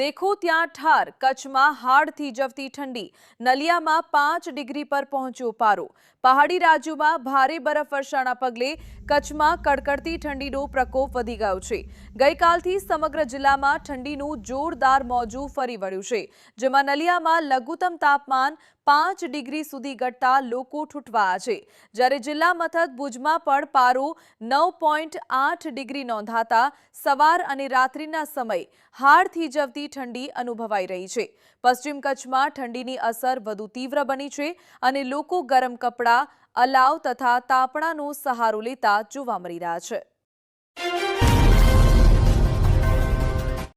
દેખો ત્યાં ઠાર, કચ્છમાં હાડથી જવતી ઠંડી, નલિયામાં પાંચ ડિગ્રી પર પહોંચ્યો પારો. પહાડી રાજ્યોમાં ભારે બરફવર્ષાના પગલે કચ્છમાં કડકડતી ઠંડીનો પ્રકોપ વધી ગયો છે. ગઈકાલથી સમગ્ર જિલ્લામાં ઠંડીનું જોરદાર મોજું ફરી વળ્યું છે, જેમાં નલિયામાં લઘુત્તમ તાપમાન પાંચ ડિગ્રી સુધી ઘટતા લોકો ઠૂંટવાયા છે. જ્યારે જિલ્લા મથક ભુજમાં પણ પારો નવ પોઈન્ટ આઠ ડિગ્રી નોંધાતા સવાર અને રાત્રિના સમય હાડ થીજવતી ઠંડી અનુભવાઈ રહી છે. પશ્ચિમ કચ્છમાં ઠંડીની અસર વધુ તીવ્ર બની છે અને લોકો ગરમ કપડાં અલાવ તથા તાપણાનો સહારો લેતા જોવા મળી રહ્યા છે.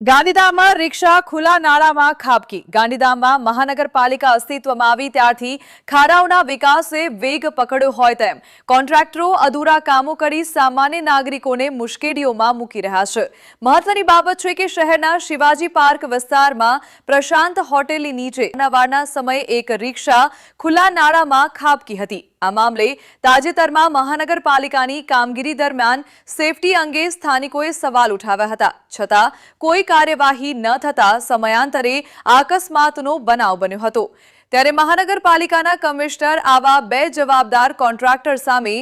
ગાંધીધામમાં રિક્ષા ખુલ્લા નાળામાં ખાબકી. ગાંધીધામમાં મહાનગરપાલિકા અસ્તિત્વમાં આવી ત્યારથી ખાડાઓના વિકાસે વેગ પકડ્યો હોય તેમ કોન્ટ્રાક્ટરો અધૂરા કામો કરી સામાન્ય નાગરિકોને મુશ્કેલીઓમાં મૂકી રહ્યા છે. મહત્વની બાબત છે કે શહેરના શિવાજી પાર્ક વિસ્તારમાં પ્રશાંત હોટેલની નીચે સવારના સમયે એક રિક્ષા ખુલ્લા નાળામાં ખાબકી હતી. આ મામલે તાજેતરમાં મહાનગરપાલિકાની કામગીરી દરમિયાન સેફટી અંગે સ્થાનિકોએ સવાલ ઉઠાવ્યા હતા. છતાં કોઈ કાર્યવાહી ન થતાં સમયાંતરે અકસ્માતનો બનાવ બન્યો હતો. ત્યારે મહાનગરપાલિકાના કમિશનર આવા બે જવાબદાર કોન્ટ્રાક્ટર સામે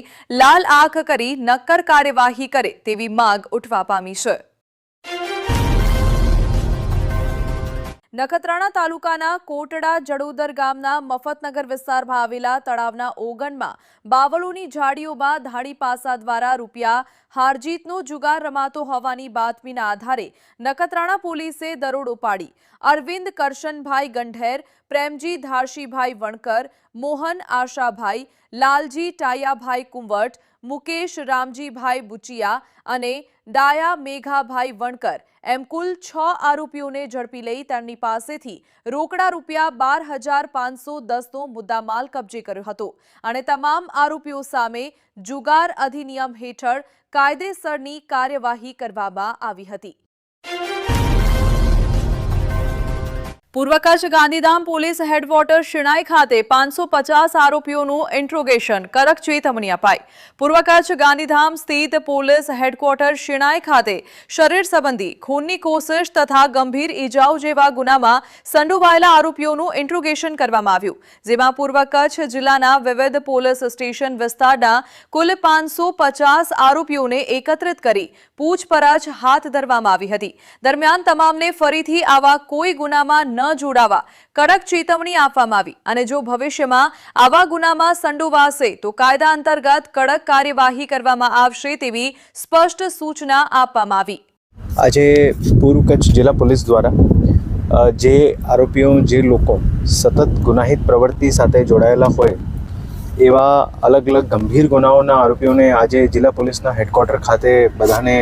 લાલ આંખ કરી નક્કર કાર્યવાહી કરે તેવી માંગ ઉઠવા પામી છે. નખત્રાણા તાલુકાના કોટડા જડોદર ગામના મફતનગર વિસ્તારમાં આવેલા તળાવના ઓગણમાં બાવળોની ઝાડીઓમાં ધાડી પાસા દ્વારા રૂપિયા હારજીતનો જુગાર રમાતો હોવાની બાતમીના આધારે નખત્રાણા પોલીસે દરોડો પાડી. અરવિંદ કરશનભાઈ ગંઢેર, પ્રેમજી ધારશીભાઈ વણકર, મોહન આશાભાઈ, લાલજી ટાયાભાઈ કુંવટ, મુકેશ રામજીભાઈ બુચિયા અને ડાયા મેઘાભાઈ વણકર એમ કુલ છ આરોપીઓને ઝડપી લઈ તેમની પાસેથી રોકડા રૂપિયા બાર હજાર પાંચસો દસનો મુદ્દામાલ કબજે કર્યો હતો. અને તમામ આરોપીઓ સામે જુગાર અધિનિયમ હેઠળ કાયદેસરની કાર્યવાહી કરવામાં આવી હતી. પૂર્વ કચ્છ ગાંધીધામ પોલીસ હેડક્વાર્ટર શિણાઈ ખાતે પાંચસો પચાસ આરોપીઓનું ઇન્ટ્રોગેશન, કડક ચેતવણી અપાઈ. પૂર્વ કચ્છ ગાંધીધામ સ્થિત પોલીસ હેડક્વાર્ટર શિણાઈ ખાતે શરીર સંબંધી ખૂનની કોશિશ તથા ગંભીર ઈજાઓ જેવા ગુનામાં સંડોવાયેલા આરોપીઓનું ઇન્ટ્રોગેશન કરવામાં આવ્યું, જેમાં પૂર્વ કચ્છ જિલ્લાના વિવિધ પોલીસ સ્ટેશન વિસ્તારના કુલ પાંચસો પચાસ આરોપીઓને એકત્રિત કરી પૂછપરછ હાથ ધરવામાં આવી હતી. દરમિયાન તમામને ફરીથી આવા કોઈ ગુનામાં ન જોડાવા કડક ચેતવણી આપવામાં આવી અને જો ભવિષ્યમાં આવા ગુનામાં સંડોવાશે તો કાયદા અંતર્ગત કડક કાર્યવાહી કરવામાં આવશે તેવી સ્પષ્ટ સૂચના આપવામાં આવી. આજે પૂર્વ કચ્છ જિલ્લા પોલીસ દ્વારા જે આરોપીઓ, જે લોકો સતત ગુનાહિત પ્રવૃત્તિ સાથે જોડાયેલા હોય, એવા અલગ અલગ ગંભીર ગુનાઓના આરોપીઓને આજે જિલ્લા પોલીસના હેડક્વાર્ટર ખાતે બધાને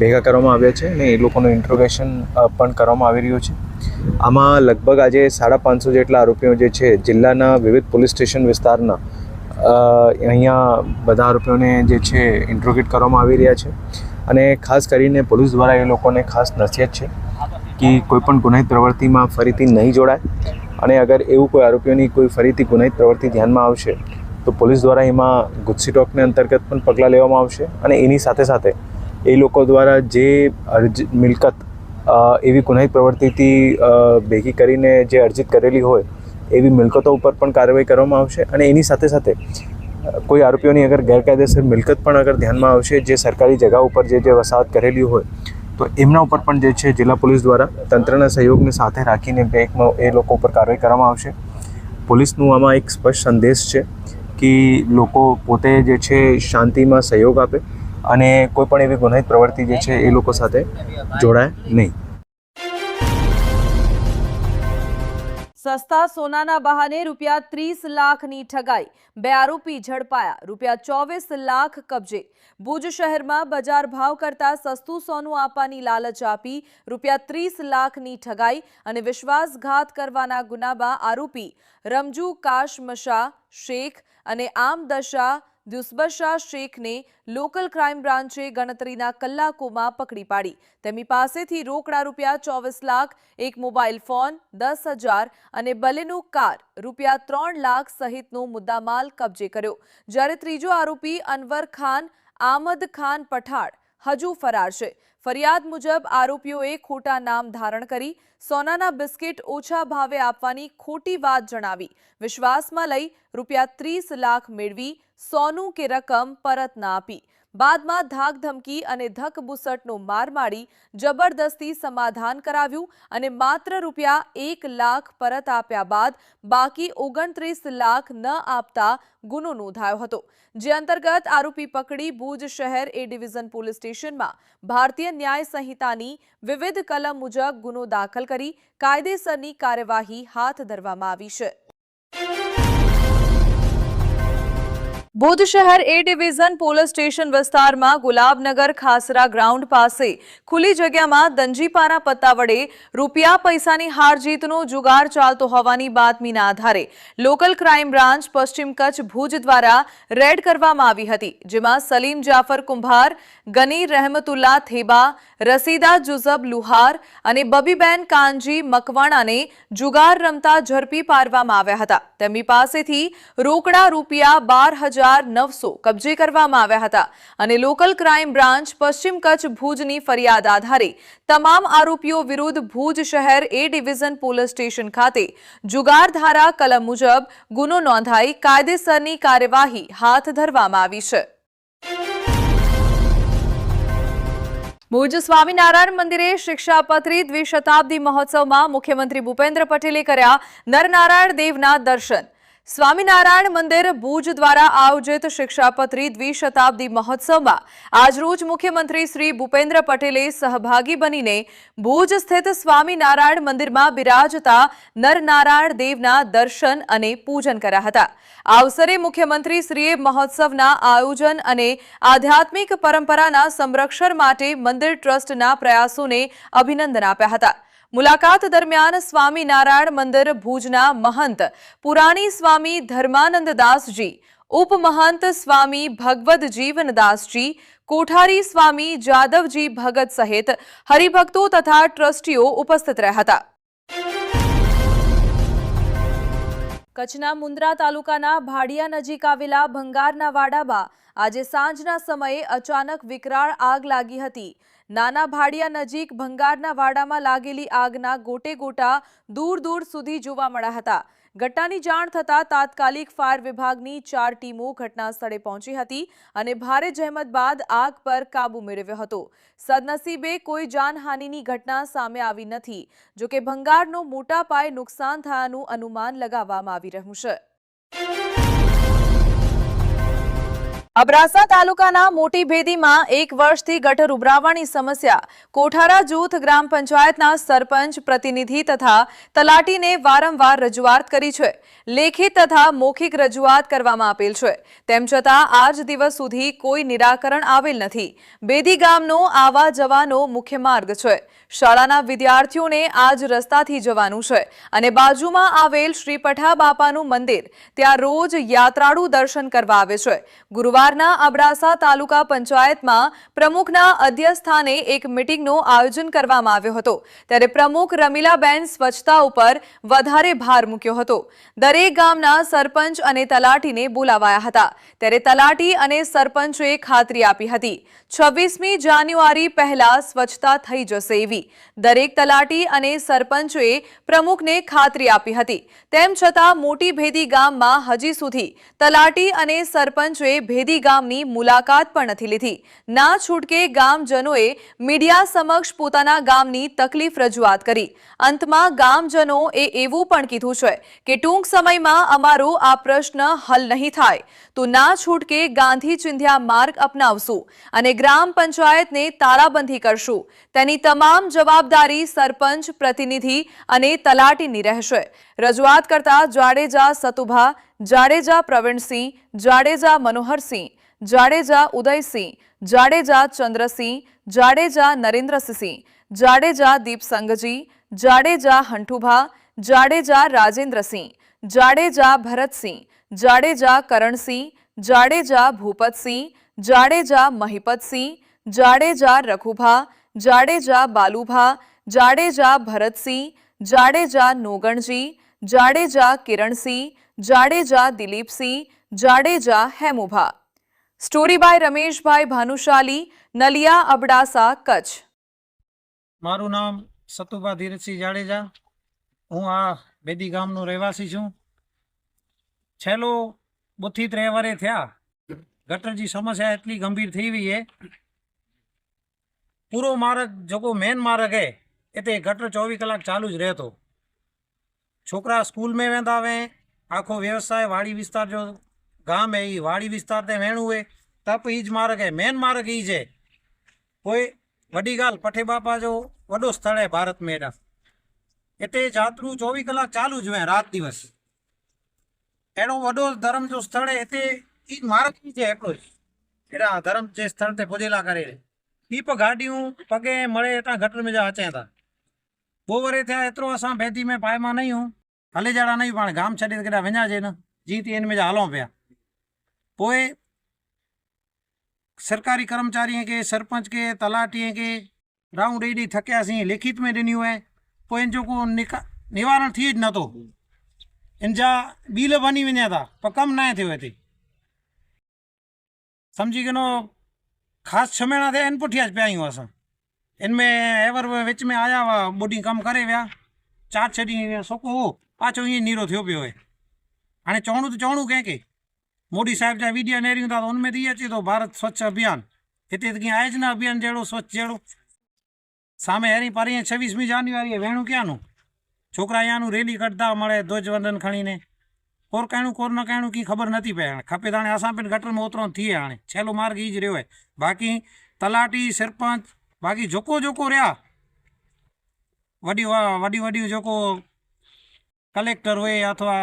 ભેગા કરવામાં આવ્યા છે અને એ લોકોનું ઇન્ટ્રોગેશન પણ કરવામાં આવી રહ્યું છે. આમાં લગભગ આજે સાડા પાંચસો જેટલા આરોપીઓ જે છે, જિલ્લાના વિવિધ પોલીસ સ્ટેશન વિસ્તારના અહીંયા બધા આરોપીઓને જે છે ઇન્ટ્રોગેટ કરવામાં આવી રહ્યા છે. અને ખાસ કરીને પોલીસ દ્વારા એ લોકોને ખાસ નસીહત છે કે કોઈપણ ગુનાહિત પ્રવૃત્તિમાં ફરીથી નહીં જોડાય. અને અગર એવું કોઈ આરોપીઓની કોઈ ફરીથી ગુનાહિત પ્રવૃત્તિ ધ્યાનમાં આવશે, તો પોલીસ દ્વારા એમાં ગુસ્સી ટોકને અંતર્ગત પણ પગલાં લેવામાં આવશે. અને એની સાથે સાથે એ લોકો દ્વારા જે અરજી, મિલકત એવી ગુનાહિત પ્રવૃત્તિથી ભેગી કરીને જે અર્જિત કરેલી હોય, એવી મિલકતો ઉપર પણ કાર્યવાહી કરવામાં આવશે અને એની સાથે સાથે કોઈ આરોપીઓની અગર ગેરકાયદેસર મિલકત પણ અગર ધ્યાનમાં આવશે, જે સરકારી જગા ઉપર જે જે વસાહત કરેલી હોય, તો એમના ઉપર પણ જે છે, જિલ્લા પોલીસ દ્વારા તંત્રના સહયોગને સાથે રાખીને બેંકમાં એ લોકો ઉપર કાર્યવાહી કરવામાં આવશે. પોલીસનું આમાં એક સ્પષ્ટ સંદેશ છે કે લોકો પોતે જે છે, શાંતિમાં સહયોગ આપે અને કોઈ પણ એવી ગુનાહિત પ્રવૃત્તિ જે છે એ લોકો સાથે જોડાય નહીં. સસ્તા સોનાના બહાને રૂપિયા ત્રીસ લાખની ઠગાઈ. બે આરોપી ઝડપાયા. રૂપિયા ચોવીસ લાખ કબજે. ભુજ શહેરમાં બજાર ભાવ કરતા સસ્તું સોનું આપવાની લાલચ આપી રૂપિયા ત્રીસ લાખની ઠગાઈ અને વિશ્વાસઘાત કરવાના ગુનામાં આરોપી રમજુ કાશમશા શેખ અને આમદશા દુસ્બશા શેખને લોકલ ક્રાઇમ બ્રાન્ચે ગણતરીના કલાકોમાં પકડી પાડી. તેમની પાસેથી રોકડા રૂપિયા ચોવીસ લાખ, એક મોબાઈલ ફોન દસ હજાર અને બલેનો કાર રૂપિયા ત્રણ લાખ સહિતનો મુદ્દામાલ કબજે કર્યો. જ્યારે ત્રીજો આરોપી અનવર ખાન, આમદ ખાન પઠાણ હજુ ફરાર છે. ફરિયાદ મુજબ આરોપીઓએ ખોટા નામ ધારણ કરી સોનાના બિસ્કિટ ઓછા ભાવે આપવાની ખોટી વાત જણાવી. વિશ્વાસમાં લઈ રૂપિયા ત્રીસ લાખ મેળવી સોનું કે રકમ પરત ના આપી. બાદમાં ધાક ધમકી અને ધકબુસટનો માર મારી જબરદસ્તી સમાધાન કરાવ્યું અને માત્ર રૂપિયા એક લાખ પરત આપ્યા બાદ બાકી ઓગણત્રીસ લાખ ન આપતા ગુનો નોંધાયો હતો, જે અંતર્ગત આરોપી પકડી ભુજ શહેર એ ડિવિઝન પોલીસ સ્ટેશનમાં ભારતીય ન્યાય સંહિતાની વિવિધ કલમ મુજબ ગુનો દાખલ કરી કાયદેસરની કાર્યવાહી હાથ ધરવામાં આવી છે. ભુજ શહેર એ ડિવિઝન પોલીસ સ્ટેશન વિસ્તારમાં ગુલાબનગર ખાસરા ગ્રાઉન્ડ પાસે ખુલ્લી જગ્યામાં દંજીપાના પત્તા વડે રૂપિયા પૈસાની હાર જીતનો જુગાર ચાલતો હોવાની બાતમીના આધારે લોકલ ક્રાઇમ બ્રાન્ચ પશ્ચિમ કચ્છ ભુજ દ્વારા રેડ કરવામાં આવી હતી, જેમાં સલીમ જાફર કુંભાર, ગની રહેમતુલ્લા થેબા, રસીદા જુઝબ લુહાર અને બબીબેન કાનજી મકવાણાને જુગાર રમતા ઝડપી પાડવામાં આવ્યા હતા. તેમની પાસેથી રોકડા રૂપિયા બાર હજાર નવસો કબજે કરવામાં આવ્યા હતા અને લોકલ ક્રાઇમ બ્રાન્ચ પશ્ચિમ કચ્છ ભુજની ફરિયાદ આધારે તમામ આરોપીઓ વિરુદ્ધ ભુજ શહેર એ ડિવિઝન પોલીસ સ્ટેશન ખાતે જુગાર ધારા કલમ મુજબ ગુનો નોંધાઈ કાયદેસરની કાર્યવાહી હાથ ધરવામાં આવી છે. ભુજ સ્વામિનારાયણ મંદિરે શિક્ષાપત્રી દ્વિશતાબ્દી મહોત્સવમાં મુખ્યમંત્રી ભૂપેન્દ્ર પટેલે કર્યા નરનારાયણ દેવના દર્શન. સ્વામિનારાયણ મંદિર ભુજ દ્વારા આયોજિત શિક્ષાપત્રી દ્વિશતાબ્દી મહોત્સવમાં આજરોજ મુખ્યમંત્રી શ્રી ભૂપેન્દ્ર પટેલે સહભાગી બનીને ભુજ સ્થિત સ્વામિનારાયણ મંદિરમાં બિરાજતા નરનારાયણ દેવના દર્શન અને પૂજન કર્યા હતા. આ અવસરે મુખ્યમંત્રી શ્રીએ મહોત્સવના આયોજન અને આધ્યાત્મિક પરંપરાના સંરક્ષણ માટે મંદિર ટ્રસ્ટના પ્રયાસોને અભિનંદન આપ્યા હતા. મુલાકાત દરમિયાન સ્વામિનારાયણ મંદિર ભુજના મહંત પુરાણી સ્વામી ધર્માનંદદાસજી ઉપમહંત સ્વામી ભગવદ જીવનદાસજી કોઠારી સ્વામી જાદવજી ભગત સહિત હરિભક્તો તથા ટ્રસ્ટીઓ ઉપસ્થિત રહ્યા હતા. કચ્છના મુન્દ્રા તાલુકાના ભાડિયા નજીક આવેલા ભંગારના વાડામાં આજે સાંજના સમયે અચાનક વિકરાળ આગ લાગી હતી. નાના ભાડિયા નજીક ભંગારના વાડામાં લાગેલી આગના ગોટે ગોટા દૂર દૂર સુધી જોવા મળ્યા હતા. ઘટનાની જાણ થતાં તાત્કાલિક ફાયર વિભાગની ચાર ટીમો ઘટના સ્થળે પહોંચી હતી અને ભારે જહેમત બાદ આગ પર કાબુ મેળવ્યો હતો. સદનસીબે કોઈ જાનહાનિની ઘટના સામે આવી નથી જો કે ભંગારનો મોટા પાયે નુકસાન થયાનું અનુમાન લગાવવામાં આવી રહ્યું છે. અબડાસા તાલુકાના મોટી ભેદીમાં એક વર્ષથી ગટર ઉભરાવાની સમસ્યા. કોઠારા જૂથ ગ્રામ પંચાયતના સરપંચ, પ્રતિનિધિ તથા તલાટીને વારંવાર રજૂઆત કરી છે. લેખિત તથા મૌખિક રજૂઆત કરવામાં આપેલ છે. તેમ છતાં આજ દિવસ સુધી કોઈ નિરાકરણ આવેલ નથી. બેદી ગામનો આવા જવાનો મુખ્ય માર્ગ છે. શાળાના વિદ્યાર્થીઓને આજ રસ્તાથી જવાનું છે અને બાજુમાં આવેલ શ્રી પઠા બાપાનું મંદિર. ત્યાં રોજ યાત્રાળુ દર્શન કરવા આવે છે. ગુરુવારના અબડાસા તાલુકા પંચાયતમાં પ્રમુખના અધ્યસ્થાને એક મિટિંગનું આયોજન કરવામાં આવ્યો હતો. ત્યારે પ્રમુખ રમીલાબેન સ્વચ્છતા ઉપર વધારે ભાર મૂક્યો હતો. દરેક ગામના સરપંચ અને તલાટીને બોલાવાયા હતા. ત્યારે તલાટી અને સરપંચોએ ખાતરી આપી હતી. છવ્વીસમી જાન્યુઆરી પહેલા સ્વચ્છતા થઈ જશે એવી. દરેક તલાટી અને સરપંચોએ પ્રમુખને ખાતરી આપી હતી. તેમ છતાં મોટી ભેદી ગામમાં હજી સુધી તલાટી અને સરપંચોએ ભેદી ગામની મુલાકાત પણ નથી લીધી. ના છૂટકે ગામજનોએ મીડિયા સમક્ષ પોતાના ગામની તકલીફ રજૂઆત કરી. અંતમાં ગામજનો એ એવું પણ કીધું છે કે ટૂંક સમયમાં અમારો આ પ્રશ્ન હલ નહીં થાય. તો ના છૂટકે ગાંધી ચિંધ્યા માર્ગ અપનાવશું અને ગ્રામ પંચાયતને તારાબંધી કરશું. તેની તમામ જવાબદારી સરપંચ, પ્રતિનિધિ અને તલાટીની રહેશે. રજૂઆત કરતા Jadeja Satubha Jadeja Pravinsinh Jadeja Manoharsinh Jadeja Udaysinh Jadeja Chandrasinh Jadeja Narendrasinh Jadeja Deepsangji Jadeja Hanthubha Jadeja Rajendrasinh Jadeja Bharatsinh Jadeja Karansinh Jadeja Bhupatsinh Jadeja Mahipatsinh Jadeja Raghubha Jadeja Balubha Jadeja Bharatsinh Jadeja Noganji Jadeja Kiransinh, Jadeja Dilipsinh, Jadeja Hemubha. Story by Rameshbhai Bhanushali, Naliya Abdasa, Kutch. મારું નામ સતુભા ધીરજસિંહ જાડેજા. હું આ બેદી ગામનો રહેવાસી છું. છેલ્લો બુથિત રહેવારે થયા. ગટરજી સમસ્યા એટલી ગંભીર થઈ ગઈ है પૂરો માર્ગ જેકો મેન માર્ગ હે, એ તે ગટર ચોવીસ કલાક ચાલુ જ રહેતો. छोकिरा स्कूल में वेंदा हुआ आखो व्यवसाय वाड़ी विस्तार जो गाम है ई वाड़ी विस्तार ते वेहणो हुए तप ईज मार्ग है मेन मार्ग ईज है पोइ वॾी ॻाल्हि पठे बापा जो वॾो स्थल आहे भारत में हेॾा हिते जातरूं चोवीह कलाक चालू जूं आहिनि राति दिवस अहिड़ो वॾो धर्म जो स्थल आहे हिते ई मार्ग ईज आहे हिकिड़ो हेॾा धर्म जे स्थल ते पुॼेला करे पीप गाॾियूं पगे मड़े हेठां घटि में जा अचनि था બહુ વરે થया एतिरो असां बैदी में पाए मां न आहियूं हले जहिड़ा न आहियूं पाण गाम छॾे केॾा वञाजे न जीअं तीअं हिन में जा हलूं पिया पोइ सरकारी कर्मचारीअ खे सरपंच खे तलाटीअ खे राऊं ॾेई ॾेई थकियासीं लेखित में ॾिनियूं ऐं पोइ इन जो को निका निवारण थिए ज नथो इन जा ॿील बनी वञनि था पर कमु न आहे थियो हिते सम्झी किनो ख़ासि छमेणा थिया आहिनि पुठियां पिया आहियूं असां इनमें एवर विच में आया हुआ ॿोॾी कमु करे विया चारि छह ॾींहं सोको हो पाछो ईअं नीरो थियो पियो आहे हाणे चवणू त चवणू कंहिंखे मोदी साहिब जा वीडिया नेरियूं था त उनमें त इहो अचे थो भारत स्वच्छ अभियान हिते त कीअं आहे न अभियान जहिड़ो स्वच्छ जहिड़ो સામે હેરી પરીએ છવ્વીસમી જાન્યુઆરીએ વેણું ક્યાંનું रैली યાનું રેલી ध्वज वंदन ધ્વજવંદન ने કોર કહેણું कोर न કહેણું કી ख़बर નથી પई हाणे खपे त हाणे असां पिणु गटर में ओतिरो थिए हाणे छेलो मार्ग ई ज रहियो आहे बाक़ी तलाटी सरपंच बाक़ी जेको जेको रहिया वॾियूं वॾियूं वॾियूं जेको कलेक्टर हुए अथवा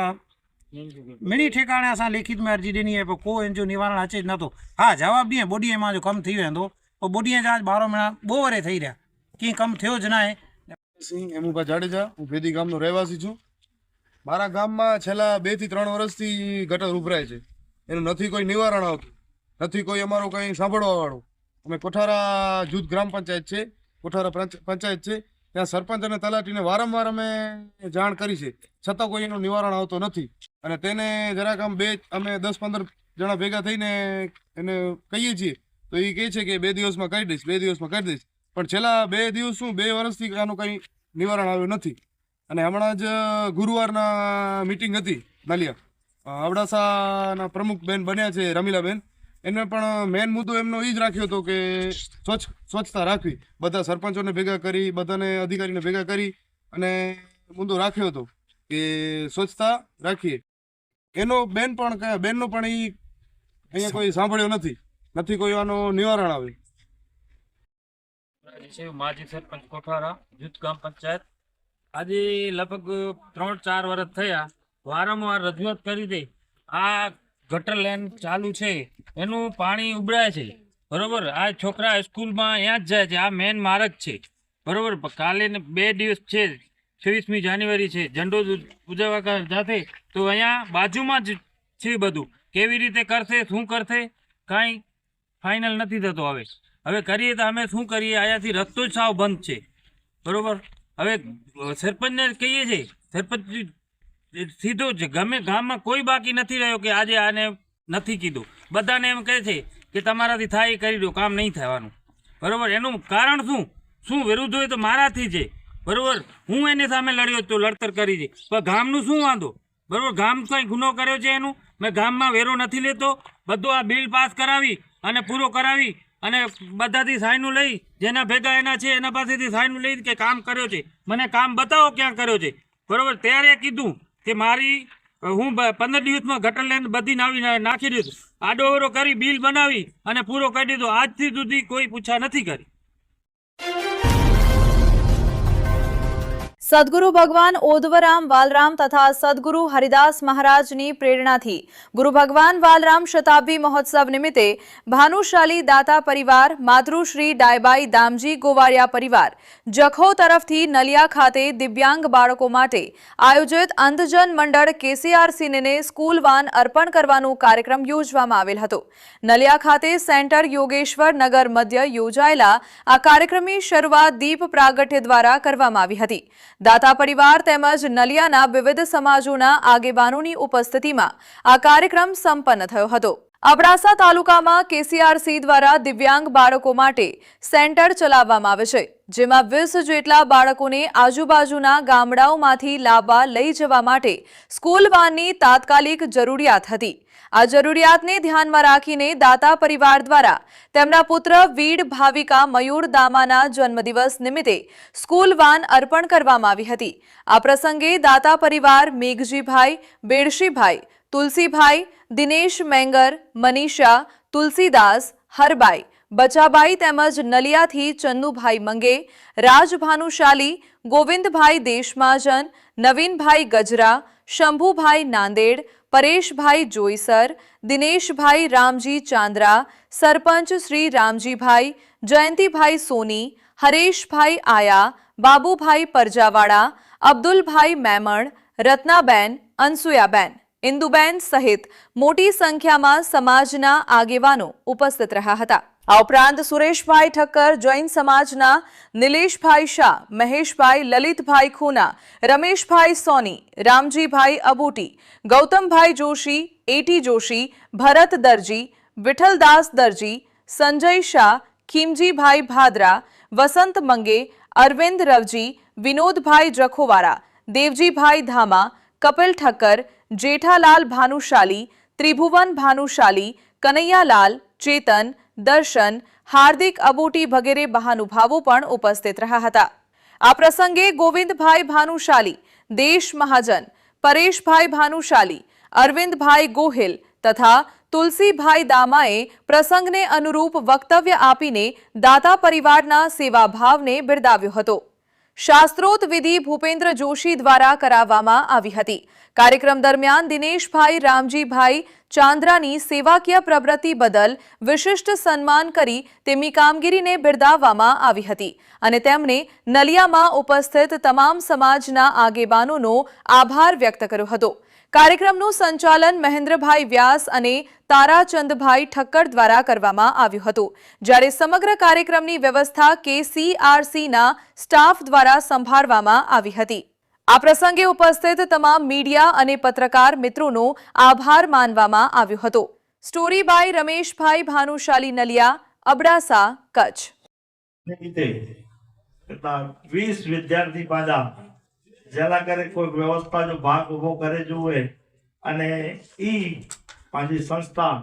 मिणी ठिकाणे असां लिखित में अर्जी ॾिनी आहे पर को इन जो निवारण अचे ज नथो हा जवाब ॾींहुं ॿोॾीअ मां जो कमु थी वेंदो पोइ ॿोॾीअ जा ॿारहं महीना ॿो वरे થઈ રહ્યા कीअं कमु थियो જ न आहे સિંહ એમુભા જાડેજા હું ભેદી ગામનો રહેવાસી છું મારા ગામમાં છેલ્લા બે થી ત્રણ વર્ષથી ગટર ઉભરાય છે એનું નથી કોઈ નિવારણ આવતું નથી કોઈ અમારું કંઈ સાંભળવા વાળું અમે કોઠારા જૂથ ગ્રામ પંચાયત છે, કોઠારા પંચાયત છે. ત્યાં સરપંચ અને તલાટીને વારંવાર અમે જાણ કરી છે. છતાં કોઈ એનું નિવારણ આવતો નથી. અને તેને જરાક આમ બે, અમે દસ પંદર જણા ભેગા થઈને એને કહીએ છીએ, તો એ કહે છે કે બે દિવસમાં કરી દઈશ, બે દિવસમાં કરી દઈશ. પણ છેલ્લા બે દિવસ શું, બે વર્ષથી આનું કંઈ નિવારણ આવ્યું નથી. અને હમણાં જ ગુરુવારના મિટિંગ હતી, નાલિયા. અબડાસાના પ્રમુખ બેન બન્યા છે, રમીલાબેન. એને પણ મેન મુદ્દો એમનો એ જ રાખ્યો હતો કે સ્વચ્છ, સ્વચ્છતા રાખવી. બધા સરપંચોને ભેગા કરી, બધાને અધિકારીને ભેગા કરી અને મુદ્દો રાખ્યો હતો કે સ્વચ્છતા રાખીએ. એનો બેન પણ કયા, બેનનો પણ એ અહીંયા કોઈ સાંભળ્યો નથી. નથી કોઈ આનો નિવારણ આવે. માજી સરપંચ કોઠારા, જૂથ ગામ પંચાયત. આજે લગભગ ત્રણ ચાર વર્ષ થયા, વારંવાર રજૂઆત કરી દે. આ ગટર લાઈન ચાલુ છે. એનું પાણી ઉભરાય છે. બરોબર? આ છોકરા સ્કૂલમાં અહીંયા જ જાય છે. આ મેન માર્ગ છે. બરોબર? કાલે બે દિવસ છે. છવ્વીસમી જાન્યુઆરી છે. ઝંડો ઉજવવા સાથે તો અહીંયા બાજુમાં જ છે બધું. કેવી રીતે કરશે? શું કરશે? કાંઈ ફાઇનલ નથી થતો હવે. હવે કરીએ તો અમે શું કરીએ? અહીંયાથી રસ્તો જ સાવ બંધ છે. બરોબર? હવે સરપંચને કહીએ છીએ સરપંચ સીધો જ ગમે ગામમાં કોઈ બાકી નથી રહ્યો કે આજે આને નથી કીધું. બધાને એમ કહે છે કે તમારાથી થાય કરી દો, કામ નહીં થવાનું. બરાબર? એનું કારણ શું? શું વિરુદ્ધ હોય તો મારાથી છે. બરાબર? હું એની સામે લડ્યો તો લડતર કરી છે. પણ ગામનું શું વાંધો? બરાબર? ગામ કંઈ ગુનો કર્યો છે એનું? મેં ગામમાં વેરો નથી લેતો. બધું આ બિલ પાસ કરાવી અને પૂરો કરાવી અને બધાથી સાઈનું લઈ, જેના ભેગા એના છે એના પાસેથી સાઈનું લઈ કે કામ કર્યો છે. મને કામ બતાવો ક્યાં કર્યો છે. બરાબર? ત્યારે કીધું કે મારી હું પંદર દિવસમાં ગટર લાઈન બધી નાવી નાખી દીધું. આડોવરો કરી, બિલ બનાવી અને પૂરો કરી દીધો. આજથી સુધી કોઈ પૂછા નથી કરી. સદગુરુ ભગવાન ઓદવરામ વાલરામ તથા સદગુરુ હરિદાસ મહારાજની પ્રેરણાથી ગુરુ ભગવાન વાલરામ શતાબ્દી મહોત્સવ નિમિત્તે ભાનુશાલી દાતા પરિવાર, માતૃશ્રી ડાયબાઈ દામજી ગોવાળિયા પરિવાર, જખો તરફથી નલિયા ખાતે દિવ્યાંગ બાળકો માટે આયોજિત અંધજન મંડળ કેસીઆરસીને સ્કૂલ વાન અર્પણ કરવાનો કાર્યક્રમ યોજવામાં આવેલ હતો. નલિયા ખાતે સેન્ટર યોગેશ્વર નગર મધ્ય યોજાયેલા આ કાર્યક્રમની શરૂઆત દીપ પ્રાગટ્ય દ્વારા કરવામાં આવી હતી. દાતા પરિવાર તેમજ નલિયાના વિવિધ સમાજોના આગેવાનોની ઉપસ્થિતિમાં આ કાર્યક્રમ સંપન્ન થયો હતો. અબડાસા તાલુકામાં કેસીઆરસી દ્વારા દિવ્યાંગ બાળકો માટે સેન્ટર ચલાવવામાં આવે છે, જેમાં વીસ જેટલા બાળકોને આજુબાજુના ગામડાઓમાંથી લાવવા લઈ જવા માટે સ્કૂલ વાનની તાત્કાલિક જરૂરિયાત હતી. આ જરૂરિયાતને ધ્યાનમાં રાખીને દાતા પરિવાર દ્વારા તેમના પુત્ર વીડ ભાવિકા મયુર દામાના જન્મદિવસ નિમિત્તે સ્કૂલ વાન અર્પણ કરવામાં આવી હતી. આ પ્રસંગે દાતા પરિવાર મેઘજીભાઈ, બેડશીભાઈ, તુલસીભાઈ, દિનેશ મેંગર, મનીષા, તુલસીદાસ, હરબાઈ, બચાબાઈ તેમજ નલિયાથી ચન્નુભાઈ મંગે, રાજભાનુશાલી, ગોવિંદભાઈ દેશમાજન, નવીનભાઈ ગજરા, શંભુભાઈ નાંદેડ પરેશભાઈ જોઈસર, દિનેશભાઈ રામજી ચાંદ્રા, સરપંચ શ્રી રામજીભાઈ, જયંતિભાઈ સોની, હરેશભાઈ આયા, બાબુભાઈ પરજાવાડા, અબ્દુલભાઈ મેમણ, રત્નાબેન અનસુયાબેન ઇન્દુબેન સહિત મોટી સંખ્યામાં સમાજના આગેવાનો ઉપસ્થિત રહ્યા હતા. આ ઉપરાંત સુરેશભાઈ ઠક્કર, જૈન સમાજના નિલેશભાઈ શાહ, મહેશભાઈ લલિતભાઈ ખૂના, રમેશભાઈ સોની, રામજીભાઈ અબુટી, ગૌતમભાઈ જોશી, એટી જોશી, ભરત દરજી, વિઠ્ઠલદાસ દરજી, સંજય શાહ, ખીમજીભાઈ ભાદરા, વસંત મંગે, અરવિંદ રવજી, વિનોદભાઈ જખોવારા, દેવજીભાઈ ધામા, કપિલ ઠક્કર, જેઠાલાલ ભાનુશાલી, ત્રિભુવન ભાનુશાલી, કનૈયાલાલ, ચેતન દર્શન, હાર્દિક અબોટી વગેરે મહાનુભાવો પણ ઉપસ્થિત રહ્યા હતા. આ પ્રસંગે ગોવિંદભાઈ ભાનુશાલી દેશ મહાજન પરેશભાઈ ભાનુશાલી, અરવિંદભાઈ ગોહિલ તથા તુલસીભાઈ દામાએ પ્રસંગને અનુરૂપ વક્તવ્ય આપીને દાતા પરિવારના સેવાભાવને બિરદાવ્યો હતો. શાસ્ત્રોત વિધિ ભૂપેન્દ્ર જોશી દ્વારા કરાવવામાં આવી હતી. કાર્યક્રમ દરમિયાન દિનેશભાઈ, રામજીભાઈ ચાંદ્રાની સેવાકીય પ્રવૃત્તિ બદલ વિશિષ્ટ સન્માન કરી તેમની કામગીરીને બિરદાવવામાં આવી હતી અને તેમણે નલિયામાં ઉપસ્થિત તમામ સમાજના આગેવાનોનો આભાર વ્યક્ત કર્યો હતો. કાર્યક્રમનું સંચાલન મહેન્દ્રભાઈ વ્યાસ અને તારાચંદભાઈ ઠક્કર દ્વારા કરવામાં આવ્યું હતું. જ્યારે સમગ્ર કાર્યક્રમની વ્યવસ્થા કેસીઆરસીના સ્ટાફ દ્વારા સંભાળવામાં આવી હતી. આ પ્રસંગે ઉપસ્થિત તમામ મીડિયા અને પત્રકાર મિત્રોનો આભાર માનવામાં આવ્યો હતો. Story by Rameshbhai Bhanushali Naliya, Abdasa, Kutch. વીસ વિદ્યાર્થી પાછા જેના કરે કોઈ વ્યવસ્થા જો ભાગ ઊભો કરે જોવે અને ઈ પાછી સંસ્થા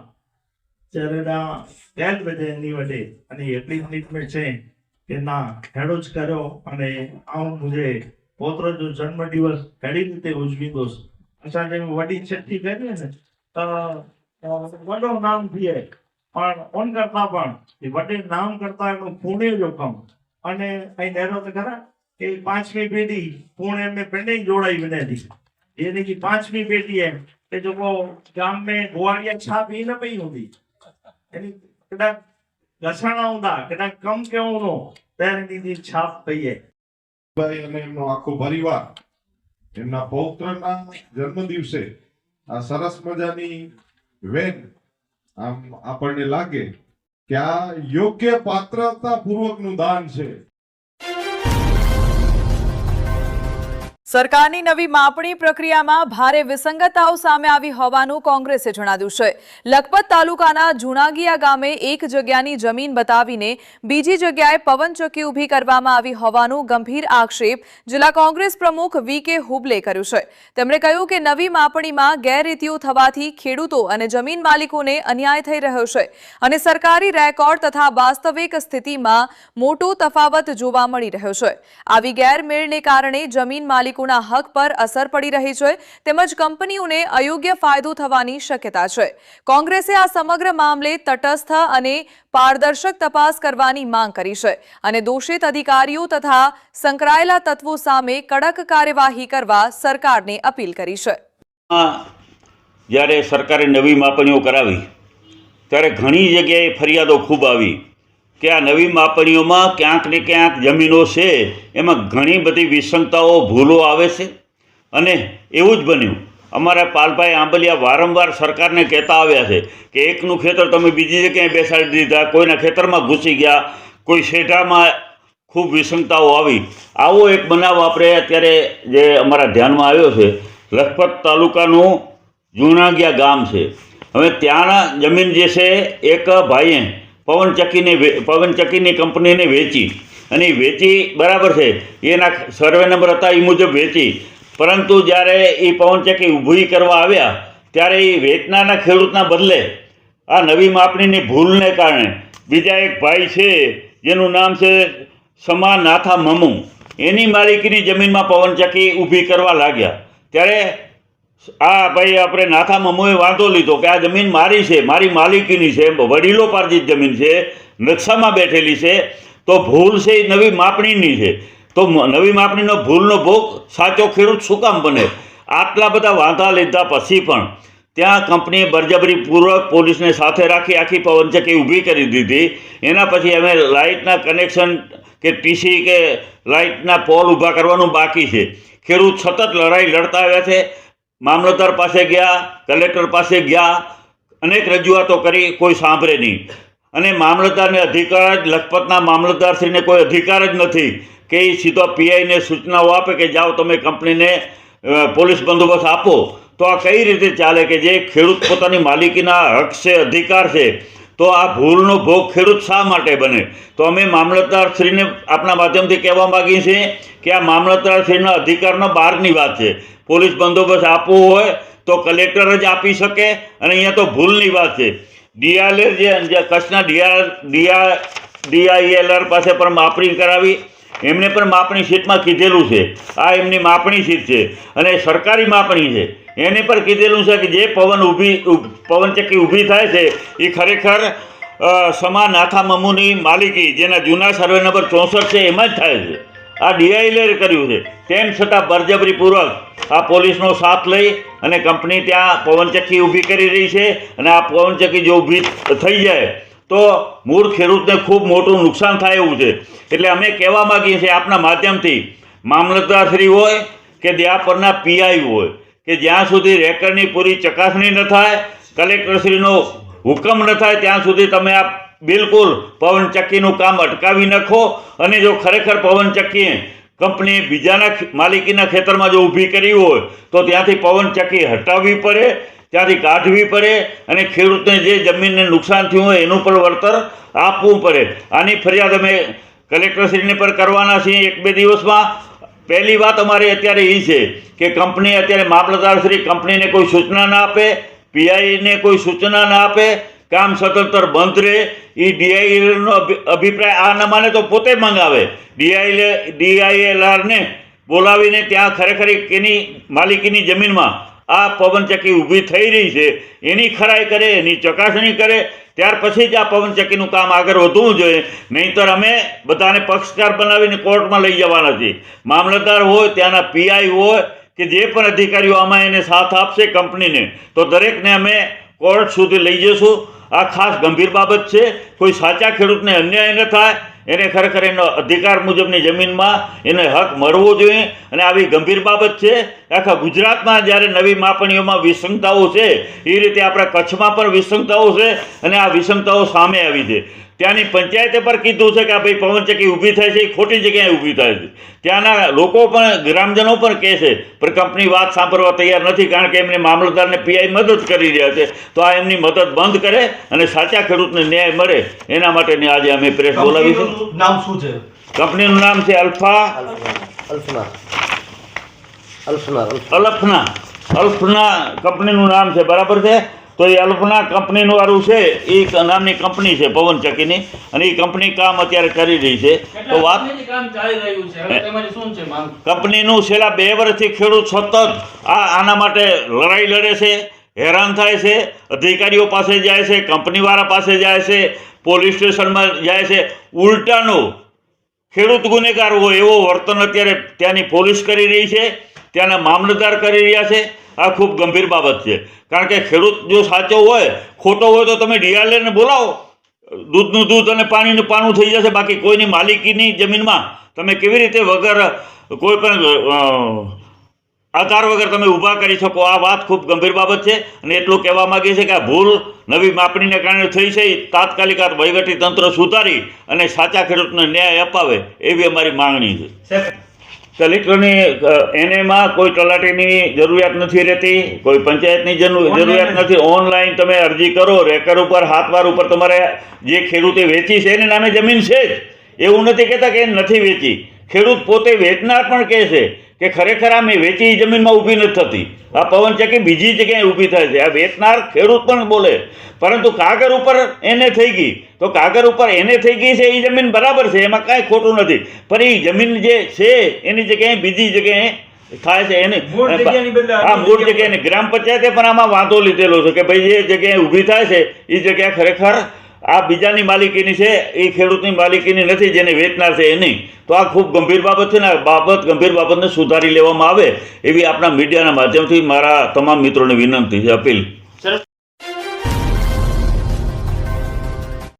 વડે અને એટલી છે કે ના ખેડો જ કર્યો અને આવું મુજે પોતરોજનો જન્મ દિવસ ઘણી રીતે ઉજવીદો છે. સાથે વડી છઠ્ઠી કરીએ ને, તો વડો નામ થઈએ પણ ઓન કરતા પણ વડે નામ કરતા એનું પુણે જોખમ અને અહીં નહેરો તો ખરા કે પાંચમી પેઢી પુણે મેં પેઢી જોડાઈ બનેલી. એની કે પાંચમી પેઢી એમ કે જો ગામ મેં ગોવાળિયા છાપ એ ન પઈ હોતી. એની કદાચ ઘસાણા ઊંધા, કદાચ કમ કેવું નો, ત્યારે દીદી છાપ પઈએ ભાઈ અને એમનો આખો પરિવાર, એમના પૌત્રના જન્મ દિવસે આ સરસ મજાની વેન આમ આપણને લાગે કે આ યોગ્ય પાત્રતા પૂર્વકનું દાન છે. સરકારની નવી માપણી પ્રક્રિયામાં ભારે વિસંગતતાઓ સામે આવી હોવાનું કોંગ્રેસે જણાવ્યું છે. લખપત તાલુકાના જુનાગિયા ગામે એક જગ્યાની જમીન બતાવીને બીજી જગ્યાએ પવનચક્કી ઊભી કરવામાં આવી હોવાનું ગંભીર આક્ષેપ જિલ્લા કોંગ્રેસ પ્રમુખ વી કે હુબલે કર્યું છે. તેમણે કહ્યું કે નવી માપણીમાં ગેરરીતિઓ થવાથી ખેડૂતો અને જમીન માલિકોને અન્યાય થઈ રહ્યો છે અને સરકારી રેકોર્ડ તથા વાસ્તવિક સ્થિતિમાં મોટો તફાવત જોવા મળી રહ્યો છે. આવી ગેરમેળને કારણે જમીન માલિકોના હક પર અસર પડી રહી છે, તેમજ કંપનીઓને અયોગ્ય ફાયદો થવાની શક્યતા છે. કોંગ્રેસે આ સમગ્ર મામલે તટસ્થ અને પારદર્શક તપાસ કરવાની માંગ કરી છે અને દોષિત અધિકારીઓ તથા સંકળાયેલા તત્વો સામે કડક કાર્યવાહી કરવા સરકારને અપીલ કરી છે. જ્યારે સરકારે નવી માપણીઓ કરાવી, ત્યારે ઘણી જગ્યાએ ફરિયાદો ખૂબ આવી. કે આ નવી માપણીઓમાં ક્યાંક ને ક્યાંક જમીનો છે, એમાં ઘણી બધી વિસંગતાઓ, ભૂલો આવે છે. અને એવું જ બન્યું. અમારા પાલભાઈ આંબલિયા વારંવાર સરકારને કહેતા આવ્યા છે કે એકનું ખેતર તમે બીજી જગ્યાએ બેસાડી દીધા, કોઈના ખેતરમાં ઘૂસી ગયા, કોઈ શેઢામાં ખૂબ વિસંગતાઓ આવી. આવો એક બનાવ આપણે અત્યારે જે અમારા ધ્યાનમાં આવ્યો છે, લખપત તાલુકાનું જૂનાગિયા ગામ છે. હવે ત્યાંના જમીન જે છે, એક ભાઈએ પવનચક્કીની પવનચક્કીની કંપનીને વેચી. અને એ વેચી બરાબર છે. એના સર્વે નંબર હતા એ મુજબ વેચી. પરંતુ જ્યારે એ પવનચક્કી ઊભી કરવા આવ્યા, ત્યારે એ વેચનારના ખેડૂતના બદલે આ નવી માપણીની ભૂલને કારણે બીજા એક ભાઈ છે, જેનું નામ છે સમા નાથા મમુ. એની માલિકીની જમીનમાં પવનચક્કી ઊભી કરવા લાગ્યા. ત્યારે આ ભાઈ આપણે નાથા મમુએ વાંધો લીધો કે આ જમીન મારી છે, મારી માલિકીની છે, વડીલો પાર્જિત જમીન છે, નકશામાં બેઠેલી છે, તો ભૂલ છે એ નવી માપણીની છે. તો નવી માપણીનો ભૂલનો ભોગ સાચો ખેડૂત શું કામ બને? આટલા બધા વાંધા લીધા પછી પણ ત્યાં કંપનીએ બળજબરીપૂર્વક પોલીસને સાથે રાખી આખી પવનચક્કી ઊભી કરી દીધી. એના પછી અમે લાઇટના કનેક્શન કે ટીસી કે લાઇટના પોલ ઊભા કરવાનું બાકી છે. ખેડૂત સતત લડાઈ લડતા આવ્યા છે. મામલતદાર પાસે ગયા, કલેક્ટર પાસે ગયા, અનેક રજૂઆતો કરી, કોઈ સાંભળે નહીં. અને મામલતદારને અધિકાર જ, લખપતના મામલતદારશ્રીને કોઈ અધિકાર જ નથી કે એ સીધો પીઆઈને સૂચનાઓ આપે કે જાઓ તમે કંપનીને પોલીસ બંદોબસ્ત આપો. તો આ કઈ રીતે ચાલે કે જે ખેડૂત પોતાની માલિકીના હક છે, અધિકાર છે તો આ ભૂલનો ભોગ ખેડૂત શા માટે બને? તો અમે મામલતદારશ્રીને આપણા માધ્યમથી કહેવા માગીએ છીએ કે આ મામલતદારશ્રીના અધિકારનો બહારની વાત છે. પોલીસ બંદોબસ્ત આપવો હોય તો કલેક્ટર જ આપી શકે અને અહીંયા તો ભૂલની વાત છે. ડીઆરએલ જે કચ્છના ડીઆર ડીઆર ડીઆઈએલઆર પાસે પણ માપણી કરાવી. એમને પણ માપણી શીટમાં કીધેલું છે. આ એમની માપણી શીટ છે અને સરકારી માપણી છે. એને પણ કીધેલું છે કે જે પવન ઊભી પવનચક્કી ઊભી થાય છે એ ખરેખર સમા નાથા મમુની માલિકી, જેના જૂના સર્વે નંબર ચોસઠ છે, એમાં જ થાય છે. આ ડીઆઈલે કર્યું છે. તેમ છતાં બરજબરીપૂર્વક આ પોલીસનો સાથ લઈ અને કંપની ત્યાં પવનચક્કી ઊભી કરી રહી છે અને આ પવનચક્કી જો ઊભી થઈ જાય, તો મૂળ ખેડૂતને ખૂબ મોટું નુકસાન થાય એવું છે. એટલે અમે કહેવા માગીએ છીએ આપના માધ્યમથી, મામલતદારશ્રી હોય કે ત્યાં પરના પીઆઈ હોય કે જ્યાં સુધી રેકર્ડની પૂરી ચકાસણી ન થાય, કલેક્ટરશ્રીનો હુકમ ન થાય, ત્યાં સુધી તમે આ બિલકુલ પવનચક્કીનું કામ અટકાવી નાખો. અને જો ખરેખર પવનચક્કીએ કંપનીએ બીજાના માલિકીના ખેતરમાં જો ઊભી કરી હોય, તો ત્યાંથી પવનચક્કી હટાવવી પડે, ત્યાંથી કાઢવી પડે, અને ખેડૂતને જે જમીનને નુકસાન થયું હોય એનું પણ વળતર આપવું પડે. આની ફરિયાદ અમે કલેક્ટરશ્રીને પણ કરવાના છીએ એક બે દિવસમાં. પહેલી વાત અમારી અત્યારે એ છે કે કંપની અત્યારે મામલતદારશ્રી કંપનીને કોઈ સૂચના ના આપે પીઆઈને કોઈ સૂચના ના આપે, કામ સ્વતંત્ર બંધ રહે એ ડીઆઈએલનો અભિપ્રાય આ ન માને તો પોતે મંગાવે. ડીઆઈએલ, ડીઆઈએલઆરને બોલાવીને ત્યાં ખરેખર એની માલિકીની જમીનમાં આ પવનચક્કી ઊભી થઈ રહી છે, એની ખરાઈ કરે, એની ચકાસણી કરે, ત્યાર પછી જ આ પવનચક્કીનું કામ આગળ વધવું જોઈએ. નહીંતર અમે બધાને પક્ષકાર બનાવીને કોર્ટમાં લઈ જવાના છીએ. મામલતદાર હોય, ત્યાંના પીઆઈ હોય, કે જે પણ અધિકારીઓ આમાં એને સાથ આપશે કંપનીને, તો દરેકને અમે કોર્ટ સુધી લઈ જઈશું. આ ખાસ ગંભીર બાબત છે. કોઈ સાચા ખેડૂતને અન્યાય ન થાય. એને ખરેખર એનો અધિકાર મુજબની જમીનમાં એને હક મળવો જોઈએ અને આવી ગંભીર બાબત છે. આખા ગુજરાતમાં જ્યારે નવી માપણીઓમાં વિસંગતાઓ છે, એ રીતે આપણા કચ્છમાં પણ વિસંગતાઓ છે અને આ વિસંગતાઓ સામે આવી છે. ત્યાંની પંચાયતે પર કીધું છે કે આ ભાઈ પવનચક્કી ઊભી થાય છે એ ખોટી જગ્યાએ ઊભી થાય છે. ત્યાંના લોકો પણ ગ્રામજનો પણ કહે છે પણ કંપની વાત સાંભળવા તૈયાર નથી કારણ કે એમને મામલતદારને પીઆઈ મદદ કરી રહ્યા છે. તો આ એમની મદદ બંધ કરે અને સાચા ખેડૂતને ન્યાય મળે. એના માટેની આજે અમે પ્રેસ બોલાવી છે નામ શું છે? કંપનીનું નામ છે અલ્ફા. અલ્ફના અલ્ફના અલ્ફના. અલ્ફના કંપનીનું નામ છે બરાબર છે? તો એ અલ્પના કંપનીનું વાળું છે. એ નામની કંપની છે પવનચક્કીની અને એ કંપની કામ અત્યારે કરી રહી છે. તો વાત કંપનીનું છેલ્લા બે વર્ષથી ખેડૂત સતત આ આના માટે લડાઈ લડે છે હેરાન થાય છે અધિકારીઓ પાસે જાય છે કંપનીવાળા પાસે જાય છે પોલીસ સ્ટેશનમાં જાય છે. ઉલટાનું ખેડૂત ગુનેગાર હોય એવો વર્તન અત્યારે ત્યાંની પોલીસ કરી રહી છે ત્યાંના મામલતદાર કરી રહ્યા છે. આ ખૂબ ગંભીર બાબત છે. કારણ કે ખેડૂત જો સાચો હોય, ખોટો હોય તો તમે ડીઆરએલને બોલાવો. દૂધનું દૂધ અને પાણીનું પાણું થઈ જશે, બાકી કોઈની માલિકીની જમીનમાં તમે કેવી રીતે વગર કોઈ પણ આધાર વગર તમે ઊભા કરી શકો? આ વાત ખૂબ ગંભીર બાબત છે અને એટલું કહેવા માંગીએ છીએ કે આ ભૂલ નવી માપણીને કારણે થઈ છે. તાત્કાલિક વહીવટી તંત્ર સુધારી અને સાચા ખેડૂતને ન્યાય અપાવે એવી અમારી માંગણી છે. કલેક્ટરની એનેમાં કોઈ તલાટીની જરૂરિયાત નથી રહેતી કોઈ પંચાયતની જરૂરિયાત નથી. ઓનલાઈન તમે અરજી કરો રેકર ઉપર હાથવાર ઉપર તમારે જે ખેડૂતે વેચી છે એને નામે જમીન છે જ. એવું નથી કહેતા કે એ નથી વેચી. ખેડૂત પોતે વેચનાર પણ કહે છે કે ખરેખર આ મેં વેચી જમીનમાં ઊભી નથી થતી. આ પવનચક્કી બીજી જગ્યાએ ઊભી થાય છે. આ વેચનાર ખેડૂત પણ બોલે. પરંતુ કાગર ઉપર એને થઈ ગઈ. તો કાગર ઉપર એને થઈ ગઈ છે એ જમીન બરાબર છે એમાં કાંઈ ખોટું નથી. પણ એ જમીન જે છે એની જગ્યાએ બીજી જગ્યાએ થાય છે એને હા મૂળ જગ્યાએ ગ્રામ પંચાયતે પણ આમાં વાંધો લીધેલો છે કે ભાઈ જે જગ્યાએ ઊભી થાય છે એ જગ્યા ખરેખર આ બીજાની માલિકીની છે, એ ખેડૂતની માલિકીની નથી, જેને વેચનાર છે એની તો આ ખૂબ ગંભીર બાબત છે ને, આ બાબત ગંભીર બાબતને સુધારી લેવામાં આવે એવી આપણા મીડિયાના માધ્યમથી મારા તમામ મિત્રોને વિનંતી છે, અપીલ.